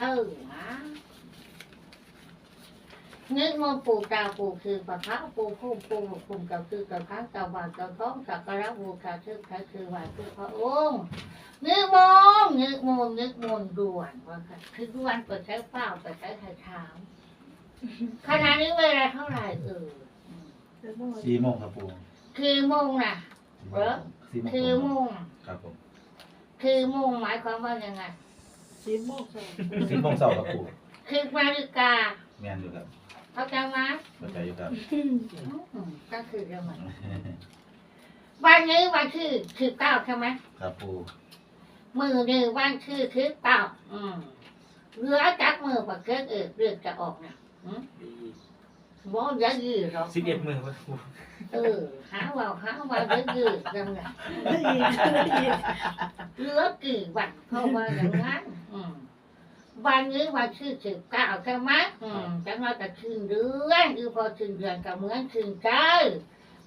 เออนะนึกมันปูตาปูคือปะคะปูพุ่มปูพุ่มกับคือกับพังกับวานกับท้องสักการะบูชาชื่อใครคือวานคือพระองค์นึกมองนึกมองนึกมนต์ด่วนว่าค่ะคือด่วนเปิดใช้เปล่าเปิดใช้ไข่เท้าขณะนี้เวลาเท่าไหร่เออสี่โมงครับปูคือโมงน่ะสี่โมงสี่โมงคือโมงครับผมคือโมงหมายความว่ายังไง สีม่วงใส่สี่โมงเช้าครับปูคือนาฬิกาแม่นอยู่ครับเข้าใจไหมเข้าใจอยู่ครับอืมก็คือเรื่องมันวันนี้วันที่สิบเก้าใช่ไหมครับปูมือหนึ่งวันที่สิบเก้าอืมเหลือจักมือปากเกิดเออเรื่องจะออกเนี่ยอืม บ่เยอะยืดหรอกสิบเอ็ดมือวะเออหาว่าหาว่าเยอะยืดยังไงได้ยินได้ยินเหลือกี่วันเพราะว่าอย่างนั้นอืมวันนี้วันที่สิบเก้าใช่ไหมอืมจังเราจะคืนเดือนคือพอคืนเดือนก็เหมือนคืนใจ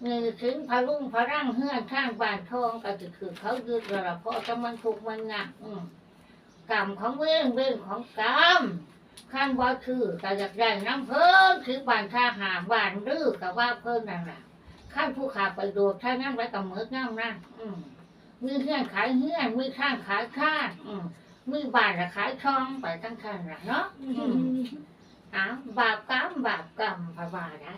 มือถึงพะรุ่งพะร่างเฮือนข้างบ้านทองก็จะคือเขายึดระเพราะจะมันถูกมันหนักอืมกรรมของเว้นเว้นของกรรม ขั้นว่าคือก็อยากได้น้ำเพิ่มคือบานท่าหาบานรื้อกับว่าเพิ่มนั่นแหละขั้นผู้ขาไปโดดถ้านั่งไว้กับมือนั่งนั่งอืมมีเฮือนขายเฮือนมีข้างขายข้างอืมมีบ้านขายช่องไปทั้งคันละเนาะอ้าวบาปกรรมบาปกรรมพะบาได้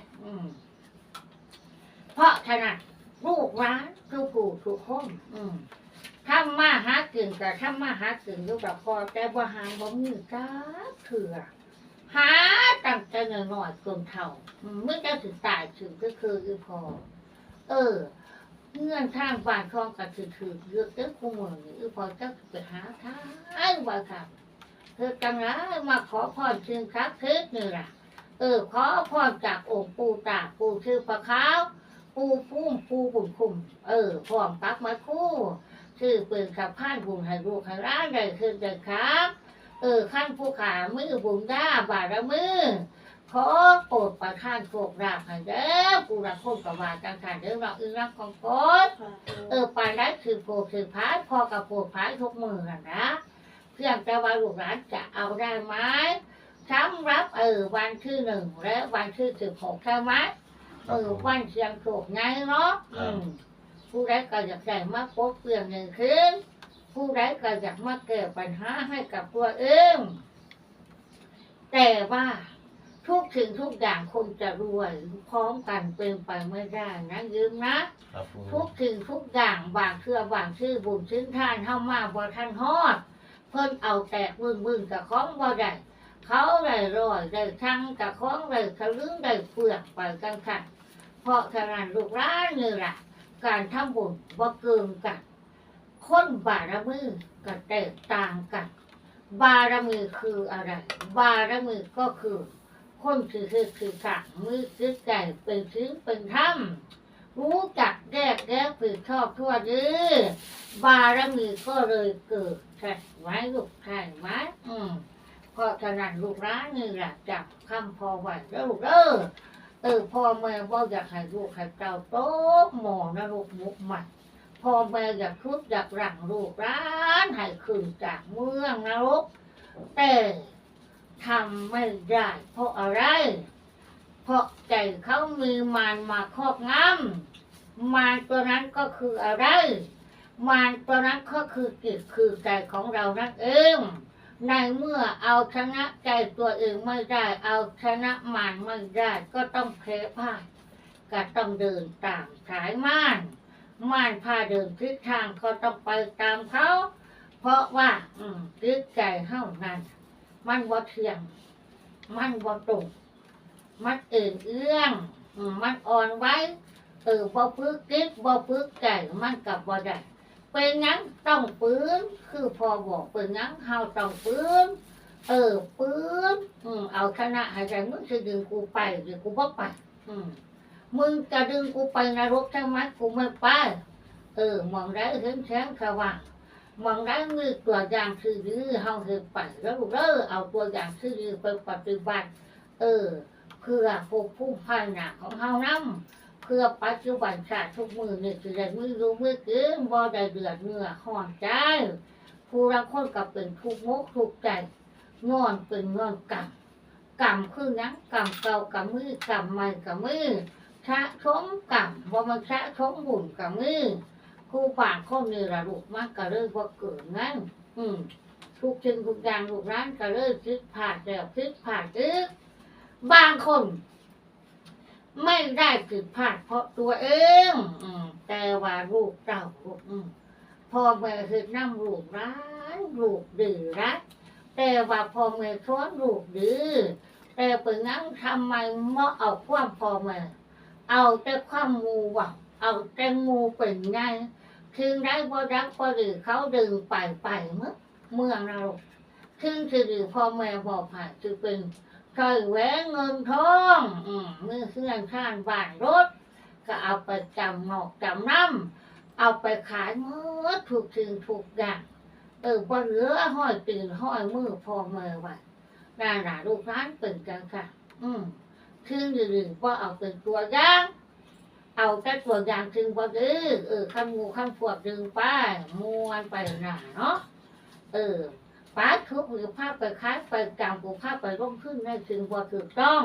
เพราะฉะนั้นลูกร้านทุกผู้ทุกคนอืม ทำมาหากินแต่ทำมาหากินอยู่กับพอแต่บ่าหาบ่มีจ้าเถื่อหาตั้งแต่น้อยๆจนเท่าเมื่อจ้าถึงตายถึงก็คืออีพอเออเงื่อนข้างบ้านคลองกับถือถือเลือกเต้นคู่มือนี่พอเจ้าไปหาทางว่าค่ะเธอจังไรมาขอพรเชิงครับเทศนี่ล่ะ เออ ขอพรจากองค์ปู่ตาปู่ชื่อปะขาว ปู่พุ่มปู่บุญคุม เออพร้อมปักมาคู่ ชื่อปืนขับผ่านบุญให้ลูกให้ร้านได้ขึ้นได้ครับ เออขั้นผู้ขามือบุญด้าบารมือขอโปรดประทานโชคลาภให้เด้อผู้รักคนกับว่าจังการเด้อเราอึรักของกดเออปานได้คือโปรดคือพายพอกับโปรดพายทุกมือน่ะนะเพียงแต่ว่าลูกหลานจะเอาได้ไหมสำหรับเออวันที่หนึ่งและวันที่สิบหกใช่ไหมครัเอบอผมวันเชียงโชคไงเนาะอืม ผู้ใดก็อยากได้มาปกเปลี่ยนหนึ่งคืนผู้ใดก็อยากมาแก้ปัญหาให้กับตัวเองแต่ว่าทุกสิ่งทุกอย่างคนจะรวยพร้อมกันเป็นไปไม่ได้นะยืมนะ ครับปูทุกสิ่งทุกอย่างบางเชื่อบางชื่อบุญชิ้นท่านเข้ามาบ่ท่านฮอด เพิ่นเอาแตกบึ้งบึ้งกับของบ่ได้เขาได้รอยได้ทั้งกับของได้ทะลึงได้เปลือกไปกันค่ะเพราะฉะนั้นลูกร้านนี่แหละ การทำบุญบ่เกินกันคนบารมีก็แตกต่างกัน บารมีคืออะไร บารมีก็คือคนคือคือคือสั่งมือคือใจเป็นชิ้นเป็นถ้ำรู้จักแยกแยะผิดชอบทั่วดื้อบารมีก็เลยเกิดใช่ไหมลูกใช่ไหมอืมเพราะฉะนั้นลูกร้านนี่แหละจับคำพอไว้แล้วลูกเออ เออพ่อแม่บอกอยากให้ลูกให้เจ้าโต๊ะหมอนะลูกมุกใหม่พ่อแม่อยากทุบอยากหลังลูกร้านให้คืนจากเมืองนะลูกแต่ทำไม่ได้เพราะอะไร เพราะใจเขามีมารมาครอบงำมารตัวนั้นก็คืออะไร มารตัวนั้นก็คือจิตคือใจของเรานั่นเอง ในเมื่อเอาชนะใจตัวเองไม่ได้ เอาชนะมารไม่ได้ ก็ต้องแพ้พ่ายก็ต้องเดินตามสายม่าน ม่านพาเดินทิศทางก็ต้องไปตามเขา เพราะว่า อืมจิตใจเท่านั้น มันบ่เที่ยง มันบ่ตรงมันเอื่นเอื้องมันอ่อนไว้ เออบ่พึกกิดบ่พึกใจมันกับบ่ได้ เป็นหยังต้องปื้นคือพอบอกเป็นหยังเฮาต้องปื้นเออปื้นอืมเอาชนะหายใจมึงจะดึงกูไปหรือกูบ่ไปอืมมึงจะดึงกูไปนรกใช่ไหมกูไม่ไปเออมองได้เห็นแสงสว่างมองได้มือตัวอย่างคือยื้อเฮาเห็นไปแล้วเด้อเอาตัวอย่างคือยื้อไปปฏิบัติ เออ เพื่อปกผู้พันหนาของเฮานํ เพื่อปัจจุบันชาติทุกมือนี่สิได้มือรู้มือกินบ่ได้เดือดเนื้อห่อนใจผู้รักคนกับเป็นทุกข์มกทุกข์ใจงอนเป็นงอนกรรมกรรมคือหยังกรรมเก่ากรรมมือกรรมใหม่กับมือชะชมกรรมบ่มันชะชมบุญกับมือครูป่านคนนี้ระลูกมากก็เลยว่าเกิดงั้นอืมทุกสิ่งทุกอย่างลูกร้านก็เลยคิดผ่านแล้วคิดผ่านคิดบางคน ไม่ได้ผิดพลาดเพราะตัวเองอืมแต่ว่าลูกเต่าอืมพ่อแม่คือนั่งลูกร้านลูกดื้อรักแต่ว่าพ่อแม่สอนลูกดื้อแต่เป็นงั้นทำไมไม่เอาความพ่อแม่เอาแต่ความมูหวังเอาแต่งูเป็นไงถึงได้บ่รักบ่ดื้อเขาดึงไปไปเมื่อเมืองเราถึงจะดื้อพ่อแม่บอกผ่านจะเป็น เคยแหวนเงินทอง อืมมือเครื่องข้านบ้านรถ ก็เอาไปจำนอกจำน้ำเอาไปขายเมื่อถูกถึงถูกอย่างเออบ่เหลือห้อยตื่นห้อยมือพอเมื่อไว้ด้านหลาลูกร้านเป็นกันค่ะ อืมถึงหรือว่าเอาเป็นตัวอย่างเอาแต่ตัวอย่างถึงบ่ดื้อเออข้ามงูข้ามพวกดึงไปมวนไปหนาเนาะเออ ป้าทุกหรือภาพไปค้ายไปกลางกูภาพไปร่มขึ้นในสิ่งบ่ถูกต้อง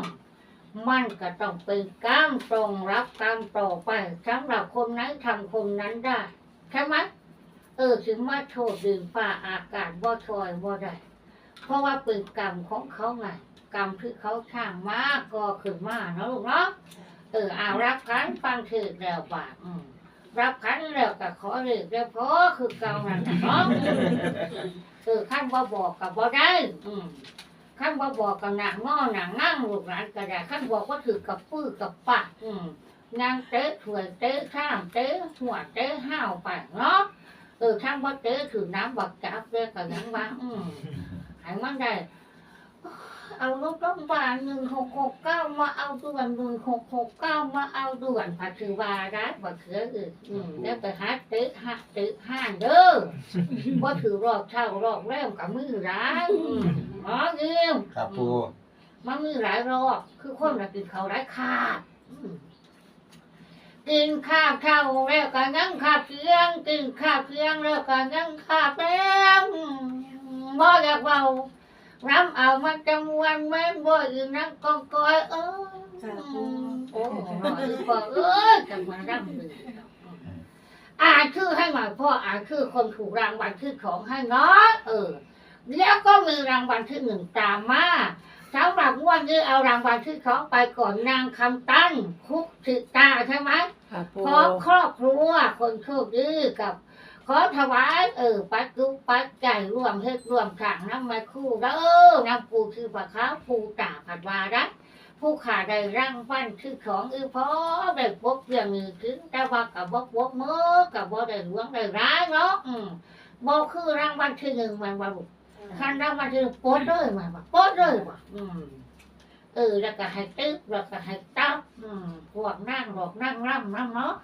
มันก็ต้องเป็นกรรมตรงรับกรรมต่อไปสำหรับคนนั้นทำคนนั้นได้ใช่ไหมเออถึงมาโทษดินฟ้าอากาศบ่ชอยบ่ได้เพราะว่าเป็นกรรมของเขาไงกรรมที่เขาช่างมากก็ขึ้นมาเนาะลูกเนาะเออเอารับขันฟังถือแล้วบาทอืม รับขันแล้วก็ขอเรียกแล้วพอคือเก่านั่นน่ะเนาะเออขั้นบ่บอกกับบ่ได้อืมขั้นบ่บอกกับหนังงอหนังนั่งลูกหลานก็ได้ขั้นบอกว่าถือกับปื้อกับปากอืมนางเตะถวยเตะข้ามเตะหัวเตะห้าวไปเนาะเออขั้นบ่เตะถือน้ำบักจับเด้อกับยังว่าอืมให้มันได้ เอารถโรงพยาบาลหนึ่งหกหกเก้ามาเอาด่วนหนึ่งหกหกเก้ามาเอาด่วนผัดถือว่าได้บักเขืออื่นอืมแล้วไปหาเตะหาเตะห้างเด้อว่าถือรอบเช่ารอบแรมกับมือร้ายอืมอ๋อเงี้ยครับปูมันมือหลายรอบคือคนละกินเขาวหลายคาบอืมกินข้าวเช่าแล้วก็นั่งข้าวเที่ยงกินข้าวเที่ยงแล้วก็นั่งข้าวแล้งบ่อยากเบา น้ำเอามาจำวันแม่นบ่อยู่นั่งกองกอยเออโอ้โหคือพอเอ้ยจังมาร่ำเลยอ่านชื่อให้หน่อยพ่ออ่านชื่อคนถูกรางวัลที่สองให้น้อยเออ แล้วก็มีรางวัลที่หนึ่งตามมาสำหรับงวดนี้เอารางวัลที่สองไปก่อนนางคำตั้นคุกสิตาใช่ไหมค่ะปูขอครอบครัวคนโชคดีกับข อถวายเออปัดกุปัดใจรวมเฮ็ดรวมทางน้ำมาคู่เด้อน้ำปูคือปลาขาวปูตาผัดวาได้ผู้ขาได้ร่างฟันคือของอือพอได้พบเรื่องนี้ถึงแต่ว่ากับบกบกมือกับบ่ได้หลวงได้ร้ายเนาะอืมบ่คือรางวัลที่หนึ่งมันว่าบุคันรางวัลที่หนึ่งโปดเลยมันว่าโปดเลยว่ะอืมเออแล้วก็ให้ตึ๊บแล้วก็ให้ตับอืมพวกนั่งหลอกนั่งร่ำนั่งเนาะ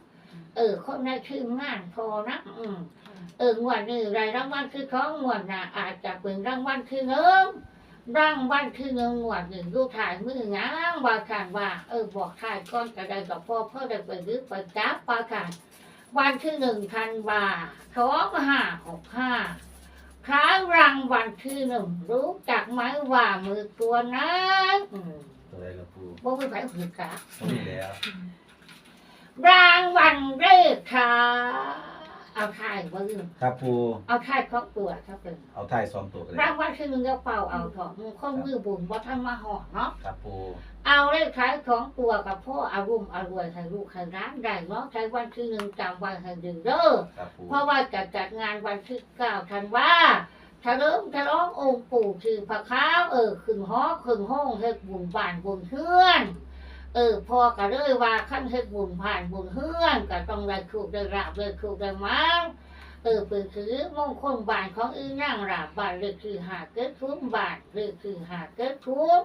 เออ คนในชื่องานพอนะอืมเอองวดนี้รายรางวัลคือของงวดน่ะ อาจจะเป็นรางวัลคือหนึ่งรางวัลคือหนึ่งงวดหนึ่งดูถ่ายมือง้างว่าการว่า เออบอกถ่ายก้อนกระไดกับพ่อเพื่อได้ไปรื้อไปจับปาการวันที่หนึ่งพันบาทสองห้าหกห้าค้ารางวัลที่หนึ่งรู้จักไหมว่ามือตัวนั้นอืมตัวใดครับปูบ่ไม่ไปหือกะต้องมีแล้ว รางวัลเลขค่ะ เอาถ่ายว่าลืมครับปูเอาถ่ายครอบตัวถ้าเป็นเอาท้ายสองตัวกันเลยรางวัลที่หนึ่งก็เป่าเอาถอดมือคนมือบุญว่าท่านมาหอดเนาะ ครับปูเอาเลขท้ายของตัวกับพ่ออารุมอารวยให้ลูกให้ร้านได้เนาะใช้วันที่หนึ่งจำวันให้ดึงเด้อครับปูเพราะว่าจะจัดงานวันที่เก้าธันวาเฉลิมฉลององค์ปู่ชื่อพระค้าวเออขึ้นหอขึ้นห้องเฮ็ดบุญบ้านบุญเฮือน เออพอก็เลยว่าขั้นเฮ็ดบุญผ่านบุญเฮือนก็ต้องได้ถูกได้ราบได้ถูกได้มั้งเออเป็นคือมงคลบานของอีนั่งราบบานเลยคือหาเกิดทุนบานเลยคือหาเกิดทุน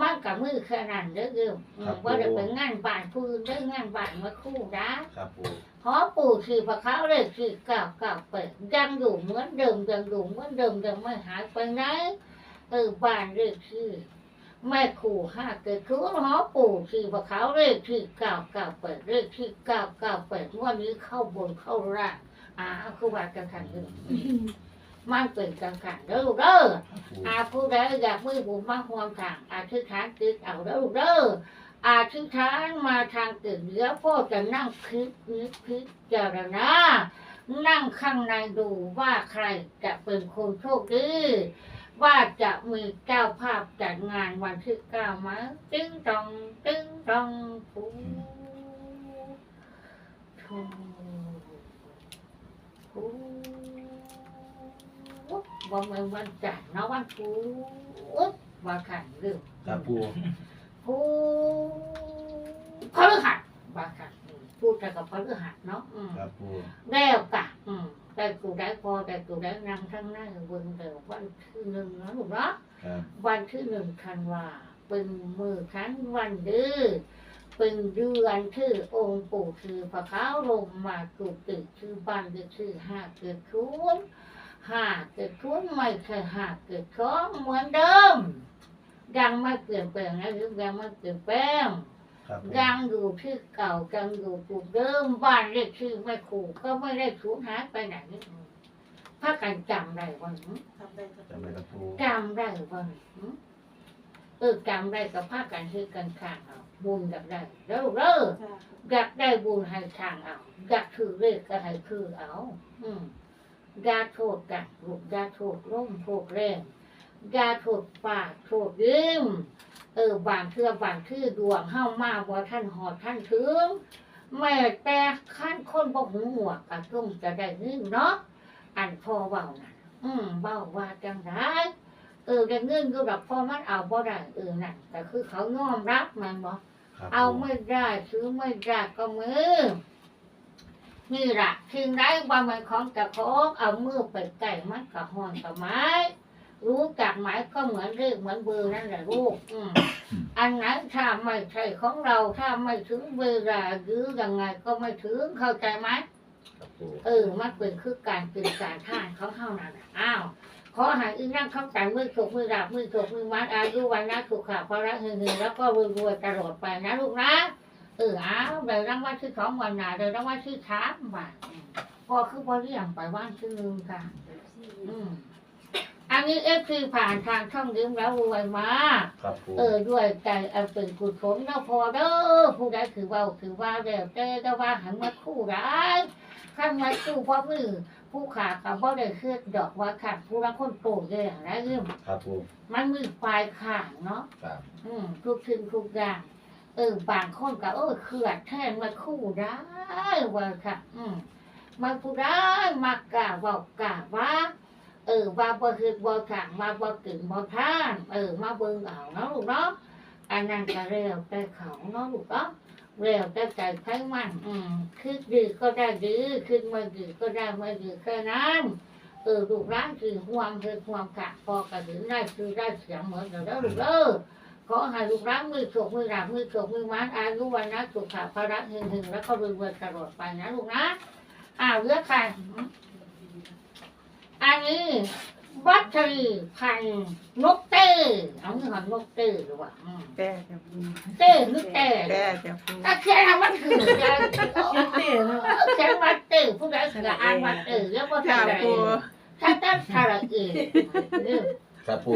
มันกับมือแค่นั้นเด้อเดิมอืมว่าจะเป็นงานบานพื้นได้องานบานมาคู่นะครับปูหอปู่คือพระเขาเลยคือเก่าเก่าเปิดยังอยู่เหมือนเดิมยังอยู่เหมือนเดิมยังไม่หายไปไหนเออบ้านเลยคือ แม่ขู่ห้าเกิดคือหอปู่คือพระเขาเลยคือเก่าเก่าเปิดเลยคือเก่าเก่าเปิดวันนี้เข้าบนเข้าล่างอ่าคือว่ากันทันเลยมันเป็นกังขันเด้อเด้ออาผู้ใดอยากมือบุญมาความทางอาทิษฐานติดเอาเด้อเด้ออาทิษฐานมาทางตื่นเดี๋ยวพ่อจะนั่งคิดนึกพิจารณานั่งข้างในดูว่าใครจะเป็นคนโชคดี ว่าจะมีเจ้าภาพจัดงานวันที่เก้าไหมตึ้งตองตึ้งตองปูทูทูบ่แม่นวันจันทร์เนาะวันพุธว่าขันเรื่องครับปูผู้พฤหัสว่าขันอืมพูดแต่กับพฤหัสเนาะอืมครับปูแล้วกะอืม แต่กูได้พอแต่กูได้นำทั้งนั้นเบิ่งแต่วันที่หนึ่งนะลูกเนาะครับวันที่หนึ่งธันวาเป็นมือคันวันเดื้อเป็นเดือนที่องค์ปู่คือพระเขาลงมาจุติชื่อบ้านก็ชื่อห้าเกิดทุนห้าเกิดทุนไม่เคยห้าเกิดท้องเหมือนเดิมยังไม่เปลี่ยนแปลงนะหรือยังไม่เปลี่ยนแปลง ครับปูยังอยู่ที่เก่ายังอยู่จุดเดิมบ้านเลขที่ไม่ขู่ก็ไม่ได้สูญหายไปไหนถ้ากันจำได้วันนี้ทำได้ครับจำไว้ครับปูจำได้วันนี้เออจำได้กับภาคกันคือกันข้างเอาบุญอยากได้แล้วเลิกค่ะอยากได้บุญให้ข้างเอาอยากถือเลขก็ให้คือเอา อืมอยาโทษกันลูกอยาโทษร่มโทษแรงอ ยาโทษปากโทษยิ้มเออบางเทือบางทื่อดวงเฮ้ามาว่าท่านหอดท่านถึงแม่แต่ขั้นคนบอกหูหนวกกะต้องจะได้เงินเนาะอันพอเบาน่ะอืมเบาว่าจังได้เออได้เงินก็แบบพอมันเอาบ่ได้เออนั่นแต่คือเขายอมรับมันบ่ครับเอาปูไม่ได้ซื้อไม่ได้ก็มือนี่แหละทิ้งได้ว่ามันของจะของเอามือไปไก่มันกับหอนกับไม้ รู้จักไหมก็เหมือนเรื่องเหมือนเบอร์นั่นแหละลูกอืมอันนั้นถ้าไม่ใช่ของเราถ้าไม่ถึงเวลาหรือยังไงก็ไม่ถึงเข้าใจไหมครับปูเออมันเป็นคือการเป็นการท่านเขาเท่านั้นน่ะอ้าวขอให้อีนั่งเข้าใจมือถกมือดับมือถกมือมัดอายุวันนะสุขะพระเฮงๆแล้วก็รวยๆตลอดไปนะลูกนะเอออ้าวเดี๋ยวรางวัลที่สองวันหนาเดี๋ยวรางวัลที่สามบาทอืมพอคือพอเรียงไปวันที่หนึ่งค่ะ อืม อันนี้เอฟซีผ่านทางช่องยืมแล้วรวยมากครับปูเออด้วยใจอันเป็นกุศลแล้วพอเด้อผู้ใดถือว่าถือว่าแล้วแต่แต่ว่าหันมาคู่ร้ายขั้นมาคู่เพราะมือผู้ขากับว่าได้เคลื่อนดอกว่าขาดผู้ละคนโตแย่นะเรื่องครับปูมันมือปลายขาดเนาะครับอืมทุกสิ่งทุกอย่างเออบางคนก็เออเคลื่อนแทนมาคู่ได้ว่าค่ะ อืมมันผู้ได้มากล่าวบอกกล่าวว่า เออว่าบ่คือบ่ถางมาบ่กึ่งบ่ท่านเออมาเบิ่งเอาเนาะลูกเนาะอันนั้นก็เร็วแต่เขาเนาะลูกเนาะเร็วแต่ใจไพ่มันอืมคือดีก็ได้ดีคือไม่ดีก็ได้ไม่ดีแค่นั้นเออลูกร้านคือห่วงคือห่วงกะพอกระถึงได้คือได้เสียงเหมือนเดิมแล้วลูกเด้อขอให้ลูกร้านมือโฉกมือหลับมือโฉกมือมัดอายุวันนะสุขะพระหึงหึงแล้วก็รวยๆตลอดไปนะลูกนะอ้าวเลือกใคร อันนี้วัตถุพันธุ์นกเต้เอาเงินของนกเต้หรือว่าอืมแต่จะพูเต้นึกเต้แต่จะพูถ้าเขียนคำว่าถือจะเขียนเต้เนาะเขียนว่าเต้ผู้ใดเขียนอ่านว่าเต้แล้วก็ค่ะทำอะไรปูถ้าตั้งทาระเองเออ ครับปู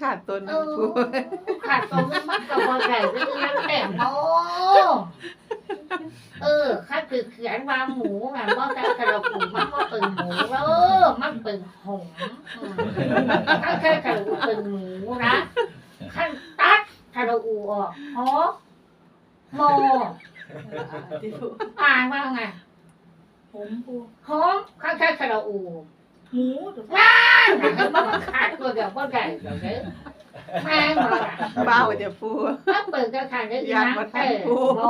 ขาดต้นเอนะอปูขาดตรงนี้มันกับว่าใหญ่ก็คือนักแต่งโอ้เออข้าคือเขียนว่าหมูนะว่าแต่กระปุกมันก็เป็นหมูแล้วมันเป็นหงส์อืมถ้าแค่กระดูกเป็นหมูนะขั้นตัดกระดูกออกหอโมที่ปูอ่านว่าไงผมปูหอมข้างแค่กระดูก หมูถูกนั่นนะเห็นว่ามันขาดตัวเดียวก็ได้เดี๋ยวนี้แม่งมาเบ้าจะพูถ้าเปิดกระถางได้อีอยากนักมาแต่ทำกูโม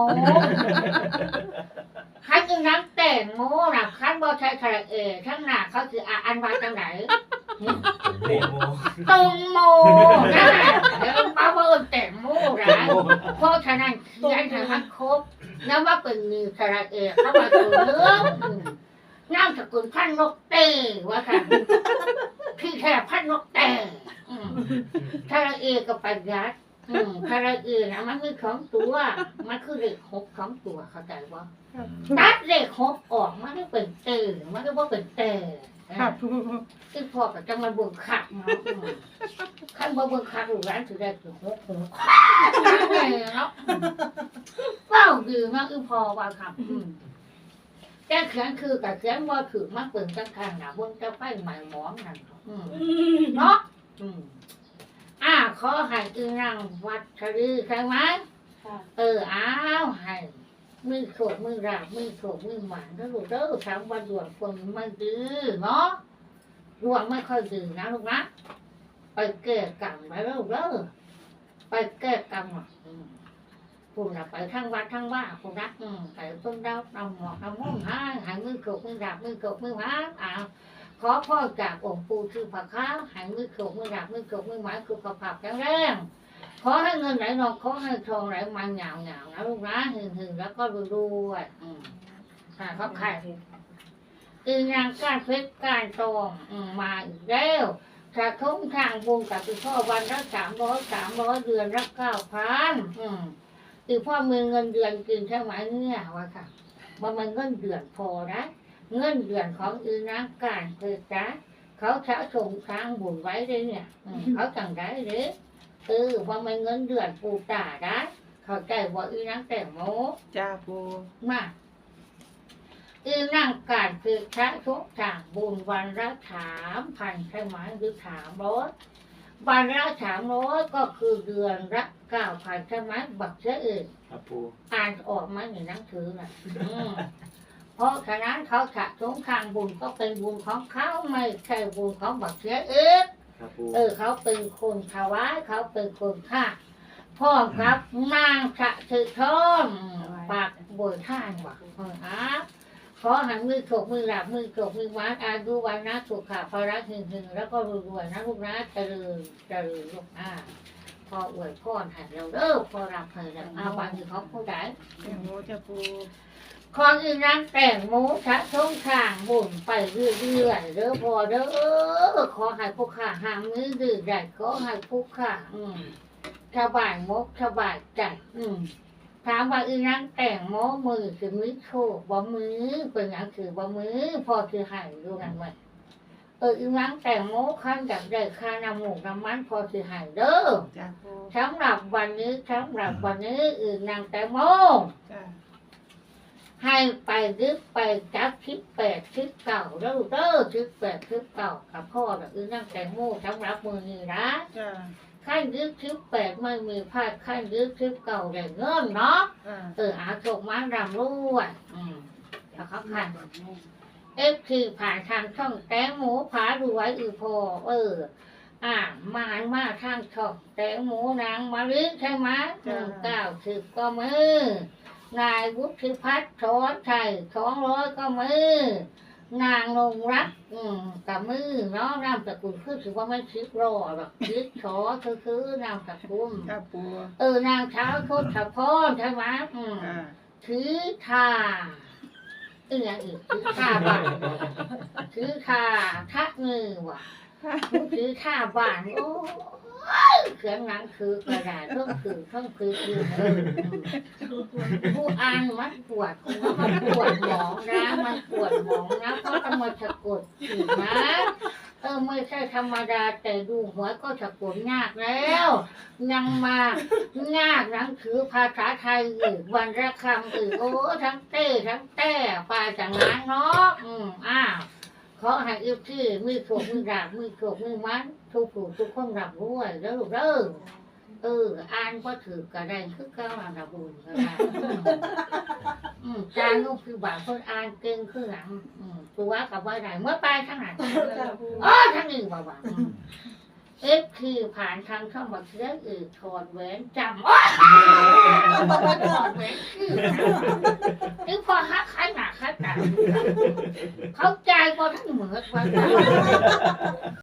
ขั้นอีนักแต่โมนะขั้นบอใช้กระเอทั้งหน้าเขาคืออ่านว่าจังไหนโมโมตรงโมนะเดี๋ยวมาเบิ่งแต่โมนะเพราะฉะนั้นเขียนให้มันครบแล้วว่าเป็นมีสระเอกเข้ามาตัวเรื่องอืม นามสกุลพันนกเต้ว่าค่ะพี่แค่พันนกเต้อืมสระเอกกับปัญญาอืมสระเอกนะมันคือสองตัว มันคือเลขหกสองตัวเข้าใจว่าตัดเลขหกออกมันก็เป็นเต้มันก็ว่าเป็นเต้ค่ะค่ะปูคือพ่อกับจังมันเบิ่งคักเนาะอืมคันบ่เบิ่งคักลูกหลานสิได้คือหกหัวเนาะเว้าดีมากคือพ่อว่าครับอืม แต่เขียนคือกับเขียนบ่ถือมาเปิ่งจังคันน่ะเบิ่งจะไฟใหม่หมองนั่นอืมเนาะอืมอ่าขอให้อีนางวัดชรีใช่ไหมค่ะเอออ้าวให้มือโขกมือราบมือโขกมือหมันถ้าลูกเด้อถามว่าดวงคนไม่ดื้อเนาะดวงไม่ค่อยดื้อนะลูกนะไปแก้กรรมไปแล้วลูกเด้อไปแก้กรรมอะ อืมพูดนะไปทั้งวัดทั้งว่าพูดนะอืมไปต้นดาวดำหมอกดำมุ่งห้าหายมือโขกมือราบมือโขกมือหมันอ้าวขอพ่อจากองค์ปู่ชื่อพระข้าหายมือโขกมือราบมือโขกมือหมันคือพระผับแข็งแรงขอให้เงินไหลนองขอให้ทองไหลมาเหงาเหงานะลูกนะหึงหึงแล้วก็รวยรวยอืมค่ะครับใครอีนางการเพชรการตองอืมมาอีกแล้วถ้าทุ่งทางวงกับอีพ่อวันละสามร้อยสามร้อยเดือนละเก้าพันอืม อีพ่อมีเงินเดือนกินใช่ไหมเนี่ยวะค่ะว่ามันเงินเดือนพอนะเงินเดือนของอีนางการเพชรนะเขาสะสมทางบุญไว้เลยเนี่ยอืมเขาจังได้เลยเออว่ามันเงินเดือนปูตาได้เข้าใจว่าอีนังแต่งโมจ้าปูมาอีนังการคือพระทุกทางบุญวันละถามพันใช่ไหมหรือถามร้อย วันละถามร้อยก็คือเดือนละเก้าพันใช่ไหมบักเสียเองครับปูอ่านออกไหมาในหนังสือน่ะอืมเพราะฉะนั้นเขาสะสมทางบุญก็เป็นบุญของเขาไม่ใช่บุญของบักเสียเองครับปูเออเขาเป็นคนถวายเขาเป็นคนฆ่าพ่อครับนางสะถือทองปากบวยท่านว่ะเออฮะ ขอหันมือโขกมือหลับมือโขกมือวัดอายุวันนะสุขะภาระหึงหึงแล้วก็รวยๆนะลูกนะเจริญเจริญลูกอ่าพออวยพ่อหันเราเด้อพอรับให้แล้วอาวันที่เขาผู้ใดแตงโมจ้าปูขออีนางแต่งหมูชะช่องทางบุญไปเรื่อยๆเด้อพอเด้อขอให้ผู้ข้าหางมือดื้อได้ขอให้ผู้ข้าอืมสบายมกสบายใจอืม ถามว่าอีนางแต่งหมูมือคือมือโชคบ่มือเป็นอย่างคือบ่มือพอคือหายดูกันไว้เอออีนางแต่งหมูขั้นจากได้ค่าน้ำหมูกน้ำมันพอคือหายเด้อสำหรับวันนี้สำหรับวันนี้อีนางแต่งหมูจ้าให้ไปรึกไปจับทิปแปดทิปเก่าแล้วเด้อทิปแปดทิปเก่ากับพ่อน่ะอือนั่งแต่งโม่สำหรับมือนี้นะ ขั้นรึกทิปแปดไม่มีพลาดขั้นรึกทิปเก่าได้เงินเนาะอ่าเอออาโศกมันรำรวยอืมแล้วเขาขันเอฟคือผ่านทางช่องแตงหมูผารวยอือพอ เออ อ่ามามาทางช่องแตงหมูนางมาลิใช่ไหมหนึ่งเก้าสิบก็มือนายวุฒิพัฒน์สอนชัยสองร้อยก็มือ นางนงรัก อืมกับมือเนาะนามสกุลคือถือว่าไม่ชิดรอหรอกชิดชอคือคือนามสกุลจ้าปูเออนางเช้าโคตรพรใช่ไหมอืมอ่าถือทาอีกอย่างอีกถือทาบ้านถือทาทักมือว่ะถือทาบ้านโอ้ย เขียนหนังคือกระดาษเพิ่มคือเพิ่มคือคือเอออืมผู้อ่านมันปวดมันปวดหมองนะมันปวดหมองนะเพราะต้องมาสะกดอีกนะเออไม่ใช่ธรรมดาแต่ดูหัวก็สะกดยากแล้วยังมายากหนังถือภาษาไทยอีกวันละคำอีกโอ้ทั้งเต้ทั้งแต้ปลาจากงานเนาะอืมอ้าวขอให้อีกที่มือโขกมือดาบมือโขกมือมัน ทุกผู้ทุกคนรับด้วยแล้วลูกเด้อเออ อ่านก็ถือกระไดคือเก้าอันดับบุญก็ได้อืมจานลูกคือบาทคนอ่านเก่งคือหลังอืมตัวกับว่าไหนเมื่อไปทางไหนจ้าปูอ๋อทางนี้บ่าวเอฟคือผ่านทางช่องบักเสืออื่นถอดแหวนจำอ๋อถอดแหวนคือนึกพอฮักขนาดขนาดเขาใจพอทั้งเหมือนว่า